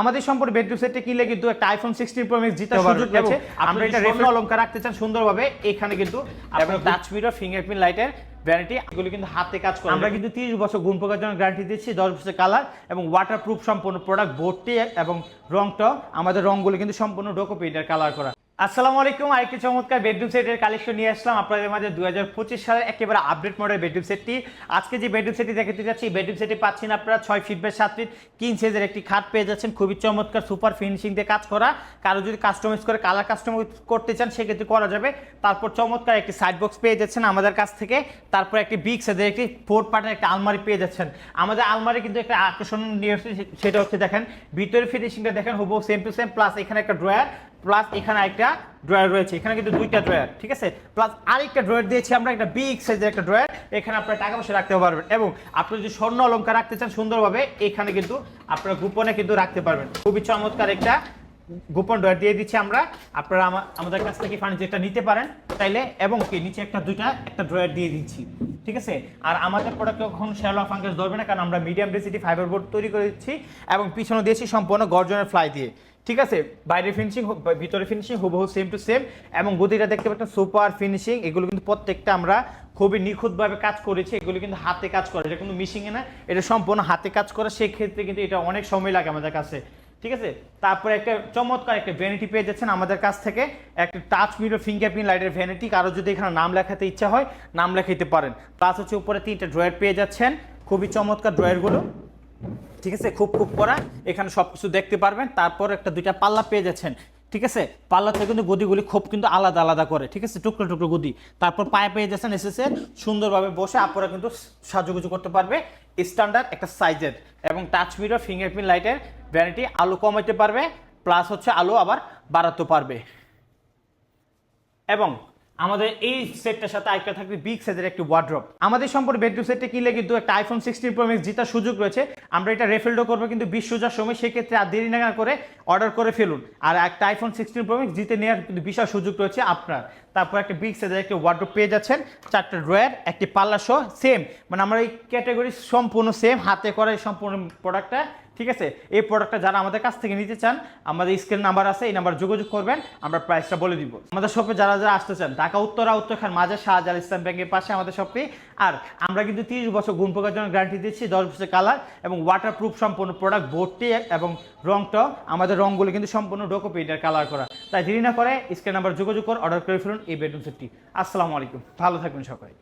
আমাদের সম্পর্কে বেডরুম সেটে কিনলে কিন্তু একটা আইফোন সিক্সটিন প্রো ম্যাক্স জিতার সুযোগ আছে আমরা এটা রেফার অলঙ্কার রাখতে চান সুন্দরভাবে এখানে কিন্তু আপনার টাচ মিরর ফিঙ্গারপ্রিন্ট লাইটের ভ্যারাইটি এগুলো কিন্তু হাতে কাজ করে। আমরা কিন্তু 30 বছর গুণ প্রকার জন্য গ্যারান্টি দিচ্ছি 10 বছর কালার এবং ওয়াটার প্রুফ সম্পূর্ণ প্রোডাক্ট বোর্ডটি এবং রংটা আমাদের রংগুলো কিন্তু সম্পূর্ণ ডোকো পেইন্টার কালার করা। আসসালামু আলাইকুম, আরেকটি চমৎকার বেডরুম সেটের কালেকশন নিয়ে আসলাম। আপনাদের মাঝে দুই হাজার পঁচিশ সালের একেবারে আপডেট মডেল বেডরুম সেটটি আজকে যে বেডরুম সেটটি দেখাতে যাচ্ছি বেডরুম সেটটি পাচ্ছেন আপনারা ছয় ফিট বাই সাত ফিট কিং সাইজের একটি খাট পেয়ে যাচ্ছেন। খুবই চমৎকার সুপার ফিনিশিং দিয়ে কাজ করা। কারও যদি কাস্টমাইজ করে কালার কাস্টমাইজ করতে চান, সেক্ষেত্রে করা যাবে। তারপর চমৎকার একটি সাইড বক্স পেয়ে যাচ্ছেন আমাদের কাছ থেকে। তারপর একটি বিগ সাইজের একটি ফোর পার্টের একটা আলমারি পেয়ে যাচ্ছেন। আমাদের আলমারি কিন্তু একটা আকর্ষণ নিয়ে সেটা হচ্ছে দেখেন, ভিতরে ফিনিশিংটা দেখেন, হুবহু সেম টু সেম প্লাস এখানে একটা ড্রয়ার প্লাস এখানে একটা ড্রয়ার রয়েছে। এখানে কিন্তু দুইটা ড্রয়ার ঠিক আছে? প্লাস আরেকটা ড্রয়ার দিয়েছি আমরা, একটা বিগ সাইজের একটা ড্রয়ার এখানে আপনার টাকা পয়সা রাখতে পারবেন এবং আপনি যদি স্বর্ণ অলংকার রাখতে চান সুন্দরভাবে, এখানে কিন্তু আপনারা গোপনে কিন্তু রাখতে পারবেন। খুবই চমৎকার একটা গোপন ড্রয়ার দিয়ে দিচ্ছি আমরা। আপনারা আমাদের কাছ থেকে ফার্নিচারটা নিতে পারেন তাইলে এবং কি, নিচে একটা, দুইটা, একটা ড্রয়ার দিয়ে দিচ্ছি। ঠিক আছে? আর আমাদের প্রোডাক্ট কখনো শ্যালো ফাঙ্গাস ধরবে না, কারণ আমরা মিডিয়াম ডেন্সিটি ফাইবার বোর্ড তৈরি করে দিচ্ছি এবং পিছনে দিয়েছি সম্পূর্ণ গর্জনের ফ্লাই দিয়ে। ঠিক আছে? বাইরে ফিনিশিং ভিতরে ফিনিশিং হুবহু সেম টু সেম এবং গদিটা দেখতে পাচ্ছেন সুপার ফিনিশিং এগুলো কিন্তু প্রত্যেকটা আমরা খুবই নিখুঁতভাবে কাজ করেছি। এগুলো কিন্তু হাতে কাজ করে, এটা কিন্তু মিশিংয়ে না, এটা সম্পূর্ণ হাতে কাজ করে। সেক্ষেত্রে কিন্তু এটা অনেক সময় লাগে আমাদের কাছে। ঠিক আছে? তারপরে একটা চমৎকার একটা ভ্যানিটি পেয়ে যাচ্ছেন আমাদের কাছ থেকে। একটা টাচ মিরর ফিঙ্গারপ্রিন্ট লাইটের ভ্যানিটি কারও যদি এখানে নাম লেখাতে ইচ্ছা হয়, নাম লেখাইতে পারেন। প্লাস হচ্ছে উপরে তিনটা ড্রয়ার পেয়ে যাচ্ছেন। খুবই চমৎকার ড্রয়ারগুলো ঠিক আছে? খুব খুব করা। এখানে সব কিছু দেখতে পারবেন। তারপর একটা দুইটা পাল্লা পেয়ে যাচ্ছেন। ঠিক আছে? পাল্লাতে কিন্তু গদিগুলি খুব কিন্তু আলাদা আলাদা করে, ঠিক আছে? টুকরো টুকরো গদি। তারপর পায়ে পেয়ে যাচ্ছেন এসেছে সুন্দরভাবে বসে আপনারা কিন্তু সাজুগুজু করতে পারবে। স্ট্যান্ডার্ড একটা সাইজের এবং টাচ মিরর ফিঙ্গারপ্রিন্ট লাইটের ভ্যানিটি আলো কমাইতে পারবে প্লাস হচ্ছে আলো আবার বাড়াতে পারবে। এবং আমাদের এই সেটটার সাথে আরেকটা থাকবে বিগ সাইজের একটি ওয়ার্ড্রপ আমাদের সম্পর্কে বেডরুম সেটটা কিনলে কিন্তু একটা আইফোন সিক্সটিন প্রো ম্যাক্স জেতার সুযোগ রয়েছে। আমরা এটা রেফেলডো করব কিন্তু বিশ সোজার সময়, সেক্ষেত্রে আর দেরি না করে অর্ডার করে ফেলুন। আর একটা আইফোন সিক্সটিন প্রো ম্যাক্স জিতে নেওয়ার কিন্তু বিশাল সুযোগ রয়েছে আপনার। তারপর একটা বিগ সাইজের একটি ওয়ার্ড্রপ পেয়ে যাচ্ছেন। চারটে ড্রয়ার একটি পাল্লা সহ সেম মানে আমরা এই ক্যাটাগরি সম্পূর্ণ সেম হাতে করা সম্পূর্ণ প্রোডাক্টটা ঠিক আছে? এই প্রোডাক্টটা যারা আমাদের কাছ থেকে নিতে চান, আমাদের স্ক্রিন নাম্বার আছে, এই নাম্বার যোগাযোগ করবেন, আমরা প্রাইসটা বলে দিব। আমাদের শপে যারা যারা আসতে চান, ঢাকা, উত্তরা উত্তরখান মাঝে শাহজাল ইসলাম ব্যাংকের পাশে আমাদের শপে আর আমরা কিন্তু তিরিশ বছর গুণ প্রকার জন্য গ্যারান্টি দিচ্ছি, দশ বছর কালার এবং ওয়াটারপ্রুফ সম্পূর্ণ প্রোডাক্ট বোর্ডটি এবং রংটাও আমাদের রংগুলো কিন্তু সম্পূর্ণ ডোকো পেইন্টার কালার করা। তাই দেরি না করে স্ক্রিন নাম্বার যোগাযোগ করে অর্ডার করে ফেলুন এই বেডরুম সেটটি আসসালামু আলাইকুম। ভালো থাকবেন সবাই।